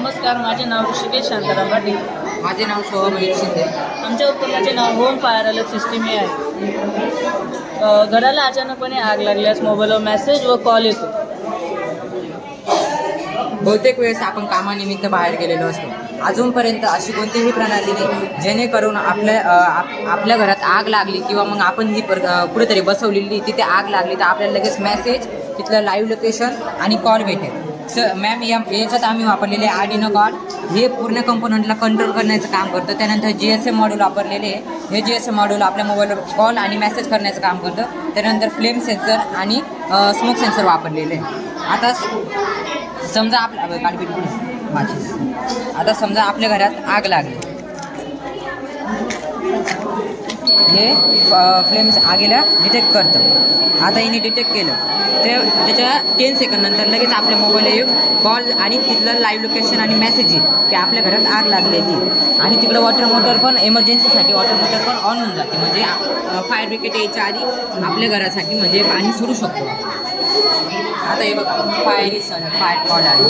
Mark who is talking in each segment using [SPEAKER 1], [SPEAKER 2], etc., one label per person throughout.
[SPEAKER 1] नमस्कार माझे नाव ऋषिकेश शांताराम पाटील
[SPEAKER 2] माझे नाव सोहम शिंदे.
[SPEAKER 1] आमच्या उत्पन्नाचे नाव होम फायर अलर्ट सिस्टीम हे आहे. घराला अचानकपणे आग लागल्यास मोबाईलवर मेसेज व कॉल येतो.
[SPEAKER 2] बहुतेक वेळेस आपण कामानिमित्त बाहेर गेलेलो असतो. अजूनपर्यंत अशी कोणतीही प्रणाली नाही जेणेकरून आपल्या आपल्या घरात आग लागली किंवा मग आपण जी पर कुठेतरी बसवलेली तिथे आग लागली तर आपल्याला लगेच मेसेज तिथलं लाईव्ह लोकेशन आणि कॉल भेटेल. सर मॅम या याच्यात आम्ही वापरलेले आडिनो कॉड हे पूर्ण कंपोनंटला कंट्रोल करण्याचं काम करतं. त्यानंतर जी एस एम मॉड्यूल वापरलेले आहे. हे जी एस एम मॉड्यूल आपल्या मोबाईलवर कॉल आणि मेसेज करण्याचं काम करतं. त्यानंतर फ्लेम सेन्सर आणि स्मोक सेन्सर वापरलेले आहे. आता समजा आपल्या काढपीट माझी आता समजा आपल्या घरात आग लागली. हे फ्लेम्स आगीला डिटेक्ट करतं. आता हिने डिटेक्ट केलं. ते त्याच्या टेन सेकंद नंतर लगेच आपल्या मोबाईल येऊ कॉल आणि तिथलं लाईव्ह लोकेशन आणि मेसेज येईल की आपल्या घरात आग लागलेली आणि तिकडं वॉटर मोटर पण एमर्जन्सीसाठी वॉटर मोटर पण ऑन होऊन जाते. म्हणजे फायर ब्रिगेड यायच्या आधी आपल्या घरासाठी म्हणजे पाणी सोडू शकतो. आता हे बघा फायर इज फायर कॉल आले.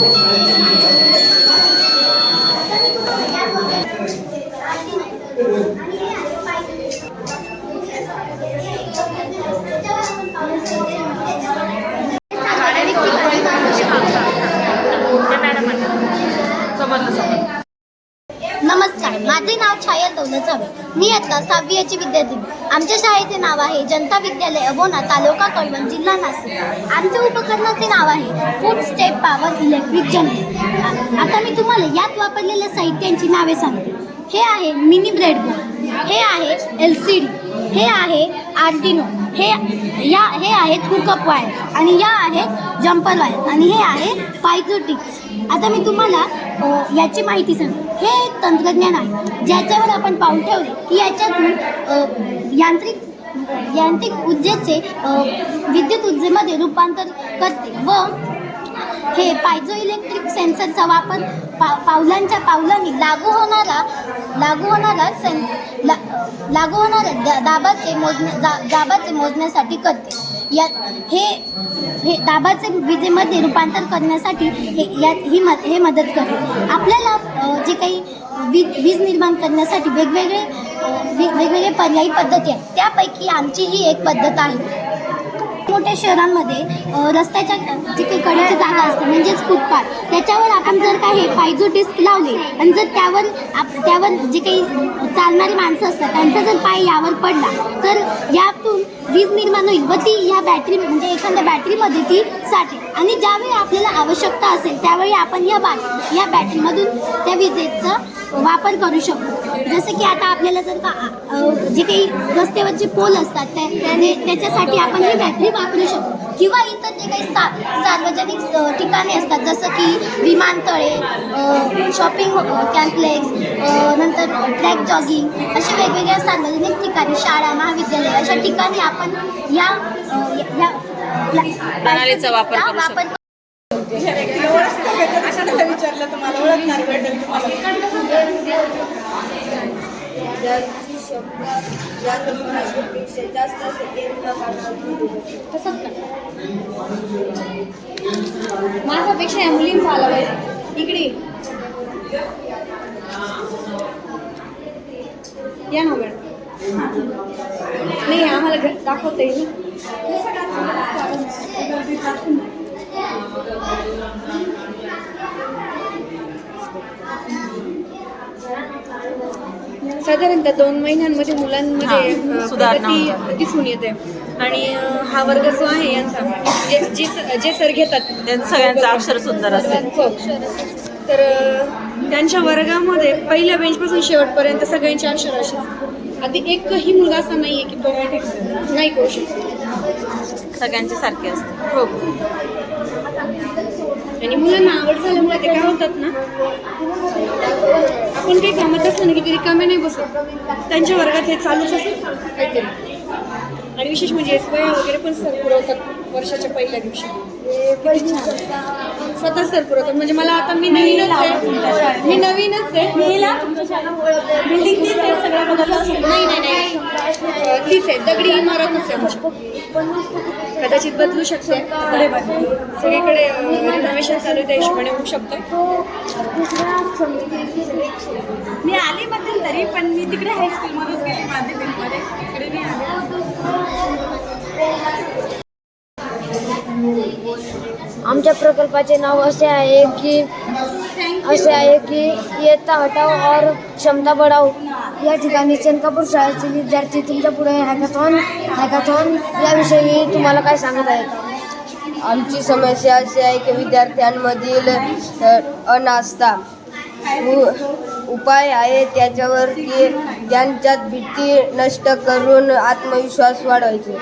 [SPEAKER 3] नमस्कार माझे नाव छाया दौलत हवे मी आता सहावी याची विद्यार्थी. आमच्या शाळेचे नाव आहे जनता विद्यालय अबोना तालुका कळवण जिल्हा नाशिक. आमच्या उपकरणाचे नाव आहे food step power electric generator आता मी तुम्हाला यात वापरलेल्या साहित्यांची नावे सांगते. हे आहे मिनी ब्रेड बोर्ड हे आहे एल सी डी हे आहे आर्टिनो हे या हे आहेत हुकअप वायर आणि या आहेत जम्पर वायर आणि हे आहे पायझोटिक्स आता मी तुम्हाला याची माहिती सांगते हे एक तंत्रज्ञान आहे. ज्याच्यावर आपण पाऊल ठेवले की याच्यातून यांत्रिक यांत्रिक ऊर्जेचे विद्युत ऊर्जेमध्ये रूपांतर करते व हे पायझो इलेक्ट्रिक सेन्सरचा वापर पा पावलांच्या पावलांनी लागू होणारा लागू होणारा सं ला लागू होणाऱ्या दा दाबाचे मोजण्या दा दाबाचे मोजण्यासाठी करते. या हे हे दाबाचे विजेमध्ये रूपांतर करण्यासाठी हे या ही मद हे मदत करते. आपल्याला जे काही वीज वीज निर्माण करण्यासाठी वेगवेगळे वेगवेगळे पर्यायी पद्धती आहेत. त्यापैकी आमची ही एक पद्धत आहे. मोठ्या शहरांमध्ये रस्त्याच्या जिथे काही कडेची जागा असते म्हणजेच फुटपाथ त्याच्यावर आपण जर काही हे डिस्क लावले आणि जर त्यावर आप त्यावर जे काही चालणारी माणसं असतात त्यांचा जर पाय यावर पडला तर यातून वीज निर्माण होईल व ती या बॅटरी म्हणजे एखाद्या बॅटरीमध्ये ती साठेल. आणि ज्यावेळी आपल्याला आवश्यकता असेल त्यावेळी आपण या बॅ या बॅटरीमधून त्या विजेचा वापर करू शकतो. जसं की आता आपल्याला जर का जे काही रस्त्यावरचे पोल असतात त्या त्याने त्याच्यासाठी आपण ही बॅटरी वापरू शकतो. किंवा इतर जे काही सा सार्वजनिक ठिकाणे असतात जसं की विमानतळे शॉपिंग कॅम्प्लेक्स नंतर ट्रॅक जॉगिंग अशा वेगवेगळ्या सार्वजनिक ठिकाणी शाळा महाविद्यालय अशा ठिकाणी आपण या अ, या- या
[SPEAKER 1] प्रणालीचा वापर जास्त शकतो.
[SPEAKER 3] वापर
[SPEAKER 4] माझ्यापेक्षा या मुलींचा आला पाहिजे इकडे. या ना मॅडम. नाही आम्हाला घर दाखवता येईल साधारणतः दोन महिन्यांमध्ये मुलांमध्ये
[SPEAKER 1] हा, सुधारणा
[SPEAKER 4] प्रगती. दिसून येते. आणि अ, हा वर्ग जो आहे यांचा जे जे स- जे सर घेतात
[SPEAKER 1] त्यांचं सगळ्यांचं अक्षर सुंदर असेल.
[SPEAKER 4] हो. तर अ, त्यांच्या वर्गामध्ये पहिल्या बेंचपासून शेवटपर्यंत सगळ्यांचे अक्षर असे आधी एकही मुलगा असा नाहीये की तो नाही करू शकतो.
[SPEAKER 1] सगळ्यांचे सारखे असते.
[SPEAKER 4] हो. आणि मुलांना आवड झाल्यामुळे ते काय होतात ना? आपण काही कामात असलं ना की ते रिकामे नाही बसत. त्यांच्या वर्गात हे चालूच असेल काहीतरी आणि विशेष म्हणजे वया वगैरे पण सर पुरवतात वर्षाच्या पहिल्या दिवशी. स्वतः सर पुरवतात. म्हणजे मला आता मी नवीनच आहे. मी नवीनच आहे.
[SPEAKER 1] बिल्डिंग
[SPEAKER 4] नाही नाही. तीच आहे दगडी आहे आमची. कदाचित बदलू शकते. सगळीकडे रिनोव्हेशन चालू आहे त्या हिशोबाने होऊ शकतं.
[SPEAKER 1] मी आली मध्यंतरी पण मी तिकडे हायस्कूलमध्येच गेली माध्यमिकमध्ये इकडे मी आले.
[SPEAKER 5] आमच्या प्रकल्पाचे नाव असे आहे की असे आहे की इयत्ता हटाव और क्षमता बढाव या ठिकाणी चंद्रपूर शाळेचे विद्यार्थी तुमच्यापुढे हॅकाथॉन हॅकाथॉन याविषयी तुम्हाला काय सांगत आहेत?
[SPEAKER 6] आमची समस्या अशी आहे की विद्यार्थ्यांमधील अनास्था उ- उपाय आहे त्याच्यावर की त्यांच्यात भीती नष्ट करून आत्मविश्वास वाढवायचे.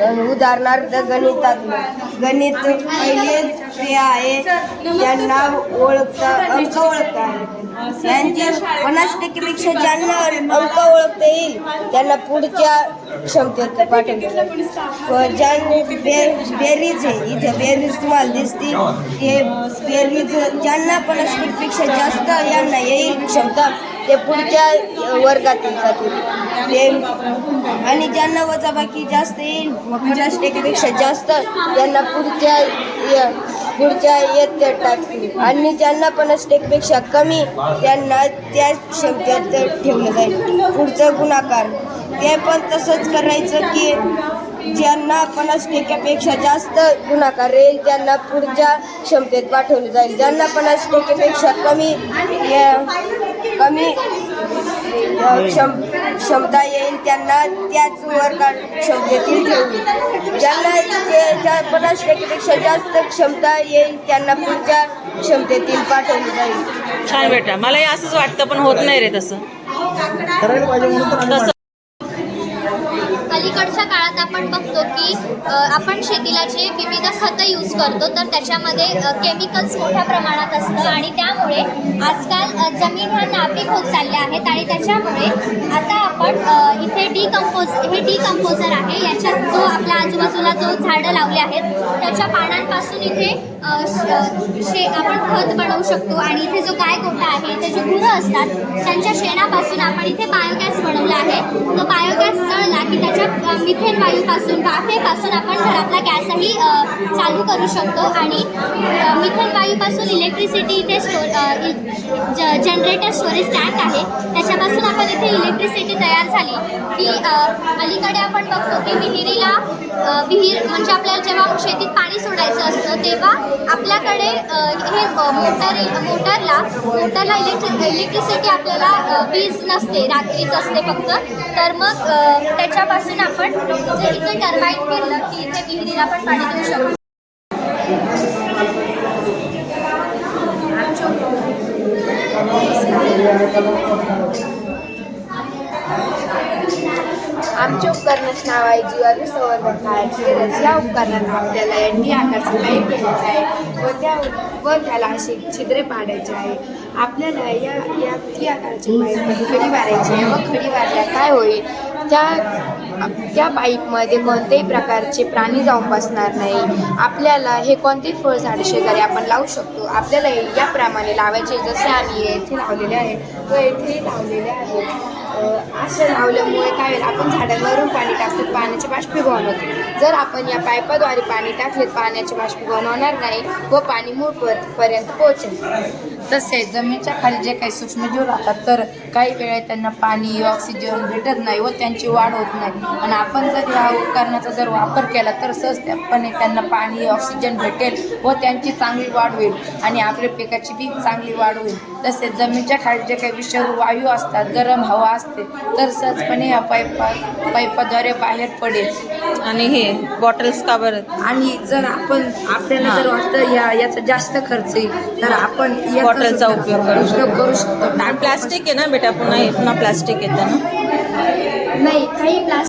[SPEAKER 6] उदाहरणार्थ गणितात गणित पहिले ते आहे. त्यांना ओळखता अंक ओळखता त्यांचे पन्नास टक्केपेक्षा ज्यांना अंक ओळखता येईल त्यांना पुढच्या क्षमतेत व ज्या बे बेरीज आहे इथे बेरीज तुम्हाला दिसते ते बेरीज ज्यांना पन्नास टक्केपेक्षा जास्त यांना येईल क्षमता ते पुढच्या वर्गातील जातील ते आणि ज्यांना वजाबाकी जास्त येईल पन्नास टक्केपेक्षा जास्त त्यांना पुढच्या पुढच्या इयत्तेत टाकतील आणि ज्यांना पन्नास टक्केपेक्षा कमी त्यांना त्या क्षमतेत ठेवलं जाईल. पुढचं गुणाकार. ते पण तसंच करायचं की ज्यांना पन्नास टक्क्यापेक्षा जास्त गुणाकार येईल त्यांना पुढच्या क्षमतेत पाठवलं जाईल. ज्यांना पन्नास टक्केपेक्षा कमी या- कमी क्षम क्षमता येईल त्यांना त्याच वर्गात क्षमतेतील ठेवू ज्यांना जे ज्या पन्नास टक्केपेक्षा जास्त क्षमता येईल त्यांना पुढच्या क्षमतेतील पाठवले जाईल.
[SPEAKER 1] छान बेटा. मलाही असंच वाटतं पण होत नाही रे तसं. तसं
[SPEAKER 7] अलीकडच्या काळात आपण बघतो की आपण शेतीला जे विविध खतं यूज करतो तर त्याच्यामध्ये केमिकल्स मोठ्या प्रमाणात असतं आणि त्यामुळे आजकाल जमीन ह्या नापीक होत चालल्या आहेत आणि त्याच्यामुळे आता आपण इथे डिकम्पोज हे डिकम्पोजर आहे. याच्यात जो आपल्या आजूबाजूला जो झाडं लावले आहेत त्याच्या पानांपासून इथे शे आपण खत बनवू शकतो आणि इथे जो गाय गोठा आहे इथे जे गुरं असतात त्यांच्या शेणापासून आपण इथे बायोगॅस बनवला आहे. तो बायोगॅस जळला की त्याच्या मिथेन वायूपासून वाफेपासून आपण घरातला गॅसही चालू करू शकतो आणि मिथेन वायूपासून इलेक्ट्रिसिटी इथे स्टोर ज जनरेटर स्टोरेज टँक आहे. त्याच्यापासून आपण इथे इलेक्ट्रिसिटी तयार झाली. की अलीकडे आपण बघतो की विहिरीला विहीर म्हणजे आपल्याला जेव्हा शेतीत पाणी सोडायचं असतं तेव्हा आपल्याकडे हे मोटर मोटरला मोटरला इलेक्ट्रि इलेक्ट्रिसिटी आपल्याला वीज नसते रात्रीच असते फक्त. तर मग त्याच्यापासून आपण इथे इथे टर्बाईन फिरलं की इथे विहिरीला पण पाणी देऊ शकतो.
[SPEAKER 5] आमच्या उपकरणाचे नाव आहे जीवाणू संवर्धन काळाची गरज या उपकरणात आपल्याला एंडी आकारचं पाईप घ्यायचं आहे व त्या व त्याला असे छिद्रे पाडायचे आहे. आपल्याला या या ती आकाराची पाईपमध्ये खडी मारायची आहे व खडी मारल्या काय होईल? त्या त्या पाईपमध्ये कोणत्याही प्रकारचे प्राणी जाऊन बसणार नाही. आपल्याला हे कोणतेही फळझाड शेजारी आपण लावू शकतो? आपल्याला याप्रमाणे लावायचे. जसे आम्ही येथे लावलेले आहे व येथे लावलेले आहे. असं लावल्यामुळे काय होईल? आपण झाडांवरून पाणी टाकतो. पाण्याचे बाष्पीभवन होते. जर आपण या पाईपाद्वारे पाणी टाकले पाण्याचे बाष्पीभवन होणार नाही व पाणी मूळ पर्यंत पोहोचेल.
[SPEAKER 8] तसेच जमिनीच्या खाली जे काही सूक्ष्मजीव राहतात तर काही वेळा त्यांना पाणी ऑक्सिजन भेटत नाही व त्यांची वाढ होत नाही. आणि आपण जर या उपकरणाचा जर वापर केला तर सहजपणे त्यांना पाणी ऑक्सिजन भेटेल व त्यांची चांगली वाढ होईल आणि आपल्या पिकाची बी चांगली वाढ होईल. तसेच जमिनीच्या खाली जे काही विषारू वायू असतात गरम हवा असते तर सहजपणे या पाईपा पाईपाद्वारे बाहेर पडेल.
[SPEAKER 1] आणि हे बॉटल्स का बरं?
[SPEAKER 8] आणि जर आपण आपल्याला जर वाटतं या याचा जास्त खर्च येईल तर आपण याचा
[SPEAKER 1] बॉटलचा
[SPEAKER 8] सुद्धा
[SPEAKER 1] उपयोग करू शकतो.
[SPEAKER 8] उपयोग करू शकतो.
[SPEAKER 1] आणि प्लास्टिक आहे ना बेटा पुन्हा हे पुन्हा प्लास्टिक येतं ना?
[SPEAKER 5] नाही काही प्लास्टिक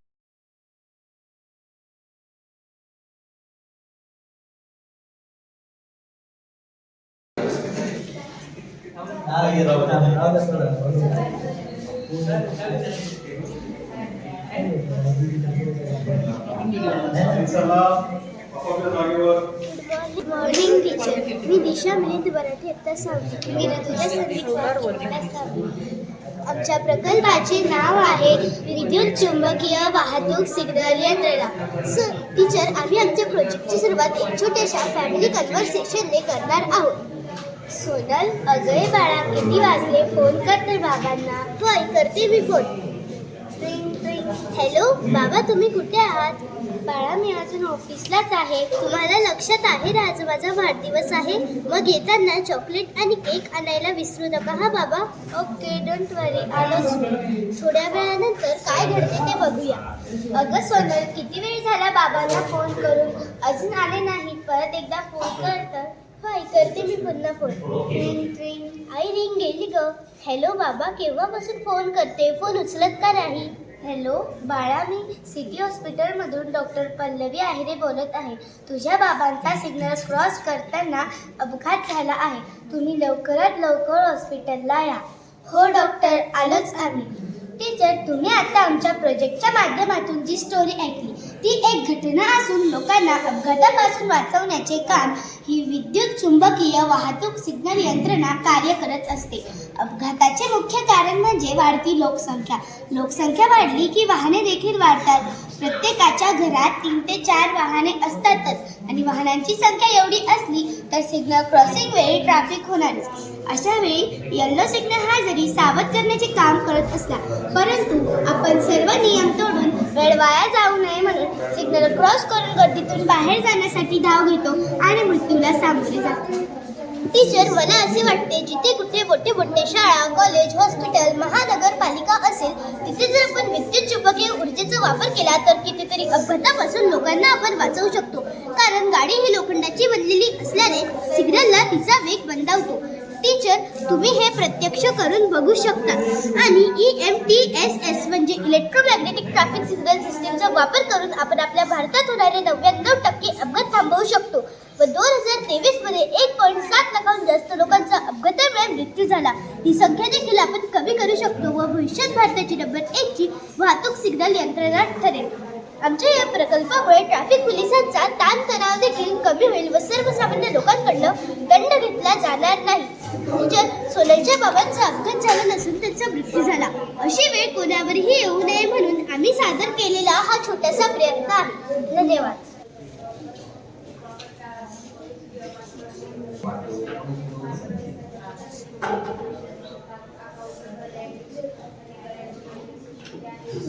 [SPEAKER 9] मी दिशा मिलिंद बराटे इयत्ता सहावी मी ऋतुजा संदीप आमच्या प्रकल्पाचे नाव आहे विद्युत चुंबकीय वाहतूक सिग्नल यंत्रणा. सर टीचर आम्ही आमच्या प्रोजेक्टची सुरुवात एक छोट्याशा फॅमिली कन्व्हर्सेशनने करणार आहोत. सोनल अजय बाळा किती वाजले फोन कर तर बाबांना? होय करते मी फोन हॅलो बाबा तुम्ही कुठे आहात? बाळा मी अजून ऑफिसलाच आहे. तुम्हाला लक्षात आहे आज माझा वाढदिवस आहे. मग येताना चॉकलेट आणि केक आणायला विसरू नका हा बाबा? ओके डोंट वरी आलोच थोड्या वेळानंतर काय घडते ते बघूया. अगं सोनल किती वेळ झाला बाबांना फोन करून? अजून आले नाहीत परत एकदा फोन कर तर होय करते मी पुन्हा फोन ट्रिंग रिंग आई रिंग गेली ग. हॅलो बाबा केव्हापासून फोन करते? फोन उचलत का नाही? हॅलो बाळा मी सिटी हॉस्पिटलमधून डॉक्टर पल्लवी आहिरे बोलत आहे. तुझ्या बाबांचा सिग्नल क्रॉस करताना अपघात झाला आहे. तुम्ही लवकरात लवकर हॉस्पिटलला या. हो डॉक्टर आलोच आम्ही. टीचर तुम्ही आता आमच्या प्रोजेक्टच्या माध्यमातून जी स्टोरी ऐकली ती एक घटना असून लोकांना अपघातापासून वाचवण्याचे काम ही विद्युत चुंबकीय वाहतूक सिग्नल यंत्रणा कार्य करत असते. अपघाताचे मुख्य कारण म्हणजे वाढती लोकसंख्या. लोकसंख्या वाढली की वाहने देखील वाढतात. प्रत्येकाच्या घरात तीन ते चार वाहने असतातच आणि वाहनांची संख्या एवढी असली तर सिग्नल क्रॉसिंग वेळी ट्रॅफिक होणारच. अशा वेळी येल्लो सिग्नल हा जरी सावध करण्याचे काम करत असला परंतु आपण सर्व नियम तोडून वेळ वाया जाऊ नये म्हणून सिग्नल क्रॉस करून गर्दीतून बाहेर जाण्यासाठी धाव घेतो आणि मृत्यूला सामोरे जातो. टीचर मला असे वाटते जिथे कुठे मोठे मोठे शाळा कॉलेज हॉस्पिटल महानगरपालिका असेल तिथे जर आपण विद्युत चुंबकीय ऊर्जेचा वापर केला तर कितीतरी अपघातापासून लोकांना आपण वाचवू शकतो. कारण गाडी ही लोखंडाची बनलेली असल्याने सिग्नलला तिचा वेग बंदावतो टीचर तुम्ही हे प्रत्यक्ष करून बघू शकता. आणि E M T S S म्हणजे इलेक्ट्रोमॅग्नेटिक ट्रॅफिक सिग्नल सिस्टीमचा वापर करून आपण आपल्या भारतात होणारे नव्याण्णव टक्के अपघात थांबवू शकतो. व दोन हजार तेवीसमध्ये एक पॉईंट सात लाखाहून जास्त लोकांचा अपघातामुळे मृत्यू झाला. ही संख्या देखील आपण कमी करू शकतो व भविष्यात भारताची नंबर एक ची वाहतूक सिग्नल यंत्रणा ठरेल. आमच्या या प्रकल्पामुळे ट्रॅफिक पोलिसांचा ताणतणाव देखील कमी होईल व सर्वसामान्य लोकांकडनं दंड घेतला जाणार नाही. टीचर सोनलच्या बाबांचा अपघात झाला नसून त्यांचा मृत्यू झाला. अशी वेळ कोणावरही येऊ नये म्हणून आम्ही सादर केलेला हा छोटासा प्रयत्न आहे. धन्यवाद.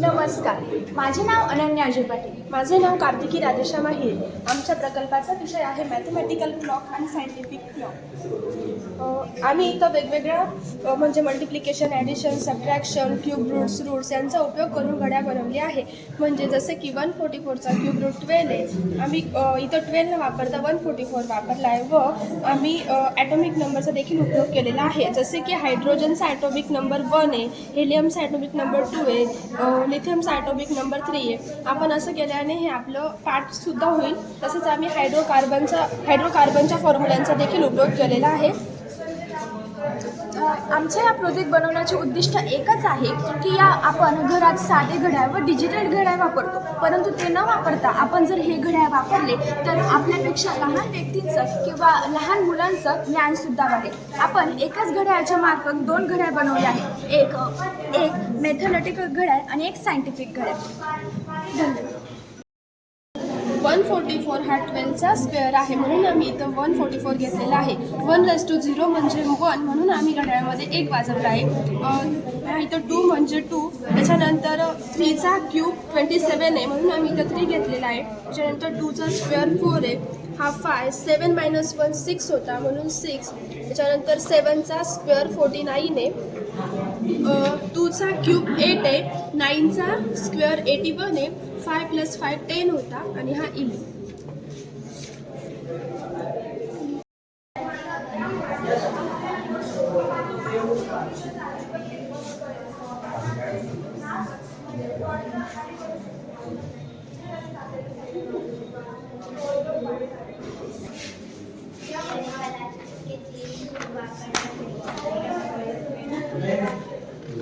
[SPEAKER 10] नमस्कार. माझे नाव अनन्या अजय पाटील माझे नाव कार्तिकी राधेश्याम आहे आमच्या प्रकल्पाचा विषय आहे मॅथमॅटिकल क्लॉक आणि सायंटिफिक क्लॉक आम्ही इथं वेगवेगळ्या म्हणजे multiplication addition subtraction cube roots roots यांचा उपयोग करून घड्या बनवली आहे. म्हणजे जसे की वन फोर्टी फोरचा क्यूब रूट ट्वेल्व आहे. आम्ही इथं ट्वेल्व न वापरता वन फोर्टी फोर वापरला आहे व आम्ही ॲटॉमिक नंबरचा देखील उपयोग केलेला आहे. जसे की हायड्रोजनचा ॲटॉमिक नंबर वन आहे. हेलियमचा ॲटॉमिक नंबर टू आहे. लिथियमचा ॲटॉमिक नंबर थ्री आहे. आपण असं केल्याने हे आपलं पाठसुद्धा होईल. तसेच आम्ही हायड्रोकार्बनचा हायड्रोकार्बनच्या फॉर्म्युल्यांचा देखील उपयोग केलेला आहे.
[SPEAKER 11] आमच्या या प्रोजेक्ट बनवण्याचे उद्दिष्ट एकच आहे की या आपण घरात साधे घड्याळ व डिजिटल घड्याळ वापरतो. परंतु ते न वापरता आपण जर हे घड्याळ वापरले तर आपल्यापेक्षा लहान व्यक्तींचं किंवा लहान मुलांचं ज्ञानसुद्धा वाढेल. आपण एकाच घड्याळाच्या मार्फत दोन घड्याळ बनवले आहे एक एक मेथोलॉटिकल घड्याळ आणि एक सायंटिफिक घड्याळ. धन्यवाद.
[SPEAKER 10] वन फोर्टी फोर हा ट्वेल्वचा स्क्वेअर आहे. म्हणून आम्ही इथं वन फोर्टी फोर घेतलेला आहे. वन प्लस टू झिरो म्हणजे वन म्हणून आम्ही घड्याळामध्ये एक वाजवला आहे. इथं टू म्हणजे टू त्याच्यानंतर थ्रीचा क्यूब ट्वेंटी सेवन आहे. म्हणून आम्ही इथं थ्री घेतलेला आहे. त्याच्यानंतर टूचा स्क्वेअर फोर आहे. हा five seven minus one six होता. म्हणून सिक्स त्याच्यानंतर सेवनचा स्क्वेअर फोर्टी नाईन आहे. टूचा क्यूब एट आहे. नाईनचा स्क्वेअर एटी वन आहे. फाय प्लस फाय टेन होता. आणि हा इलेवन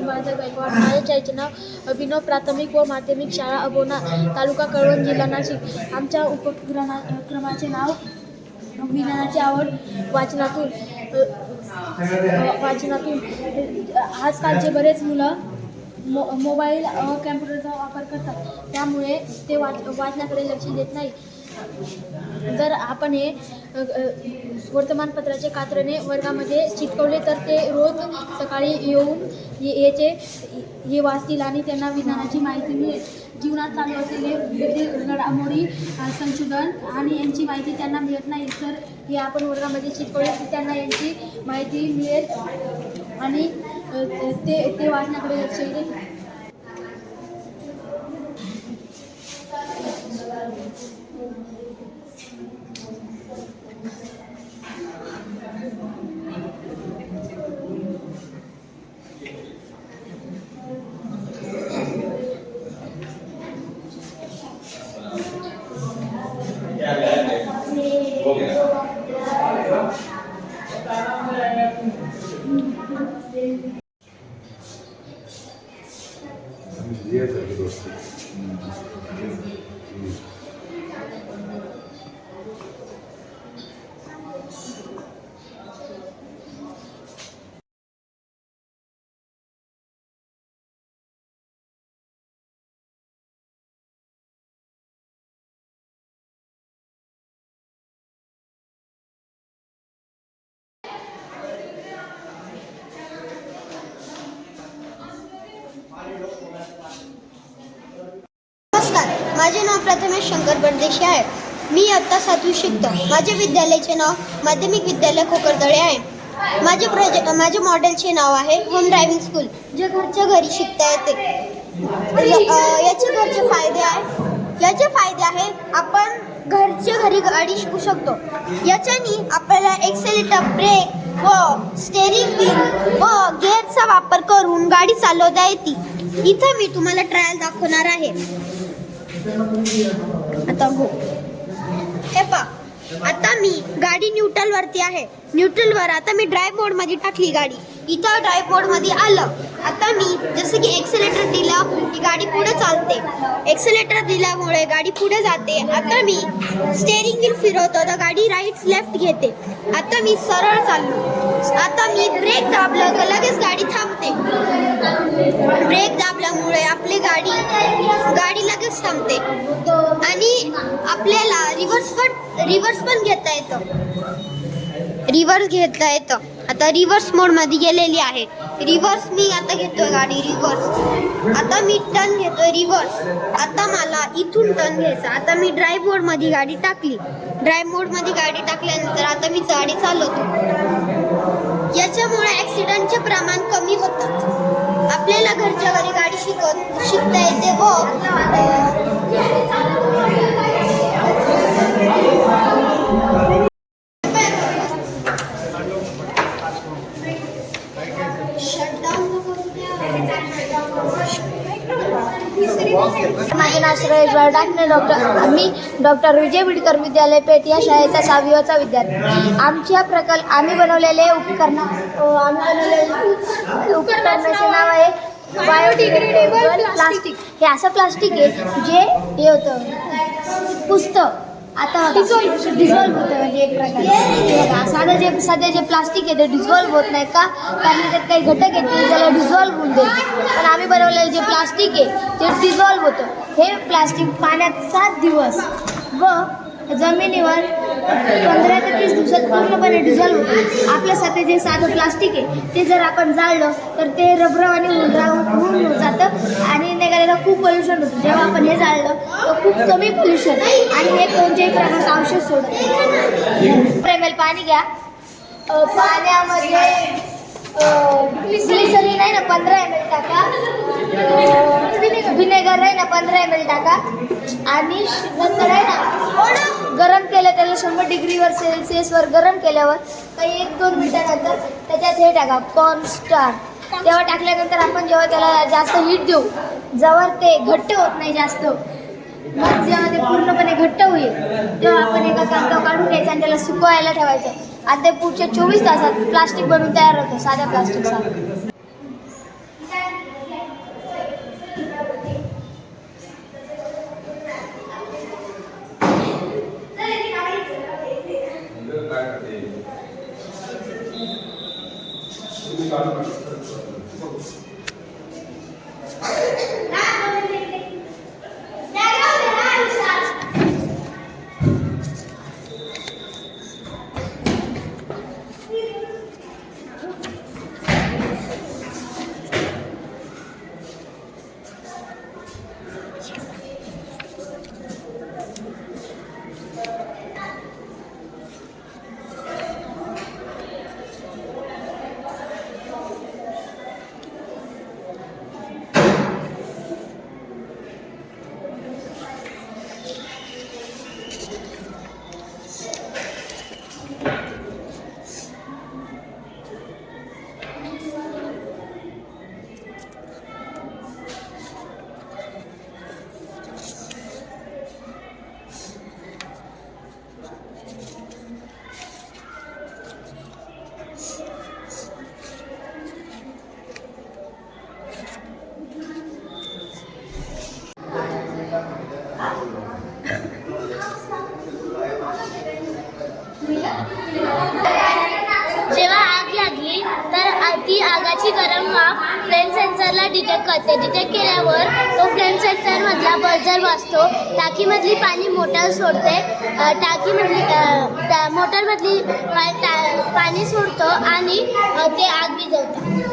[SPEAKER 5] माझं गायकवाड माझ्या शाळेचे नाव अभिनव प्राथमिक व माध्यमिक शाळा अबोना तालुका कळवण जिल्हा नाशिक आमच्या उपक्रमा नाव विज्ञानाची आवड वाचनातून वाचनातून आजकालचे बरेच मुलं मो मोबाईल कॅम्प्युटरचा वापर करतात त्यामुळे ते वाच वाचनाकडे लक्ष देत नाही जर आपण हे वर्तमानपत्राचे कात्रणे वर्गामध्ये चिटकवले तर ते रोज सकाळी येऊन ये- याचे हे वाचतील आणि त्यांना विज्ञानाची माहिती मिळेल. जीवनात चालू असलेले विविध घडामोडी संशोधन आणि यांची माहिती त्यांना मिळत नाही तर हे आपण वर्गामध्ये चिटकवले तर त्यांना यांची माहिती मिळेल आणि ते ते वाचण्याकडे लक्ष
[SPEAKER 12] येईल. माझे नाव प्रथमेश शंकर परदेशी आहे मी आत्ता सातवी शिकतो. माझ्या विद्यालयाचे नाव माध्यमिक विद्यालय खोकरदळे आहे. माझे प्रोजेक्ट माझे मॉडेलचे नाव आहे होम ड्रायव्हिंग स्कूल जे घरच्या घरी शिकता येते. याचे घरचे फायदे आहे. याचे फायदे आहे आपण घरच्या घरी गाडी शिकू शकतो. याच्यानी आपल्याला एक्सेलेटर ब्रेक व स्टेरिंग व्हील व गेअरचा वापर करून गाडी चालवता येते. इथं मी तुम्हाला ट्रायल दाखवणार आहे. आता हो. हे पा आता मी गाडी न्यूट्रल वरती आहे. न्यूट्रल वर आता मी ड्राय मोडमध्ये टाकली गाडी. इथं ड्राय मोडमध्ये आलं. आता मी जसं की एक्सेलेटर दिलं की गाडी पुढे चालते. एक्सेलेटर दिल्यामुळे गाडी पुढे जाते. आता मी स्टेअरिंग व्हील फिरवतो तर गाडी राईट लेफ्ट घेते. आता मी सरळ चाललो. आता मी ब्रेक दाबलं तर लगेच गाडी थांबते. ब्रेक दाबल्यामुळे आपली गाडी गाडी लगेच थांबते. आणि आपल्याला रिव्हर्स पण रिव्हर्स पण घेता येतं. रिव्हर्स घेता येतं. आता रिव्हर्स मोडमध्ये गेलेली आहे. रिव्हर्स मी आता घेतोय गाडी रिव्हर्स आता मी टर्न घेतोय रिव्हर्स आता मला इथून टर्न घ्यायचा. आता मी ड्राईव्ह मोडमध्ये गाडी टाकली. ड्राईव्ह मोडमध्ये गाडी टाकल्यानंतर आता मी गाडी चालवतो. याच्यामुळे ॲक्सिडेंटचे प्रमाण कमी होतात. आपल्याला घरच्या घरी गाडी शिकत शिकता येते व
[SPEAKER 5] माझे नाव डॉक्टर. मी डॉक्टर विजय बिडकर विद्यालय पेठ या शाळेचा सहावीचा विद्यार्थी. आमच्या प्रकल्प आम्ही बनवलेले उपकरण. आम्ही बनवलेले उपकरणाचे नाव आहे बायोडिग्रेडेबल प्लास्टिक. हे असं प्लास्टिक आहे जे हे होतं पुस्तक. आता डिझॉल्व डिझॉल्व होतं म्हणजे एक प्रकारे. साधं जे साधे जे प्लास्टिक आहे ते डिझॉल्व होत नाही का? कारण त्याच्यात काही घटक आहेत त्याला डिझॉल्व होऊन देते पण आम्ही बनवलेलं जे प्लास्टिक आहे ते डिझॉल्व होतं. हे प्लास्टिक पाण्यात सात दिवस. व जमिनीवर पंधरा ते तीस दिवसात पूर्णपणे डिझॉल्व होतं. आपल्यासाठी जे साधं प्लास्टिक आहे ते जर आपण जाळलं तर ते रबरवाने होऊन राहून होऊन जातं. आणि आपल्याला खूप पोल्युशन होतं. जेव्हा आपण हे जाळलं तर खूप कमी पोल्युशन आणि हे कोणत्याही प्रकारचं औषध सोडत एम एल पाणी घ्या. पाण्यामध्ये ग्लिसरीन आहे ना पंधरा एम एल टाका. व्हिनेगर आहे ना पंधरा एम एल टाका. आणि नंतर आहे ना गरम केलं त्याला शंभर डिग्रीवर सेल्सिअसवर गरम केल्यावर काही एक दोन मिनटानंतर त्याच्यात हे टाका कॉर्नस्टार तेव्हा टाकल्यानंतर आपण जेव्हा त्याला जास्त हीट देऊ जवळ ते घट्ट होत नाही जास्त. मग जेव्हा ते पूर्णपणे घट्ट होईल. तेव्हा आपण एका कागदावर काढून घ्यायचं आणि त्याला सुकवायला ठेवायचं. आणि ते पुढच्या चोवीस तासात प्लास्टिक बनवून तयार होतं साध्या प्लास्टिकचा जेव्हा आग लागली तर आ- ती आगाची गरम वाफ फ्लेम सेन्सरला डिटेक्ट करते डिटेक्ट केल्यावर तो फ्लेम सेन्सरमधला बर्जर वाजतो टाकीमधली पाणी मोटर सोडते. टाकीमधली मोटरमधली पा- टा- पाणी सोडतो आणि ते आग विझवतात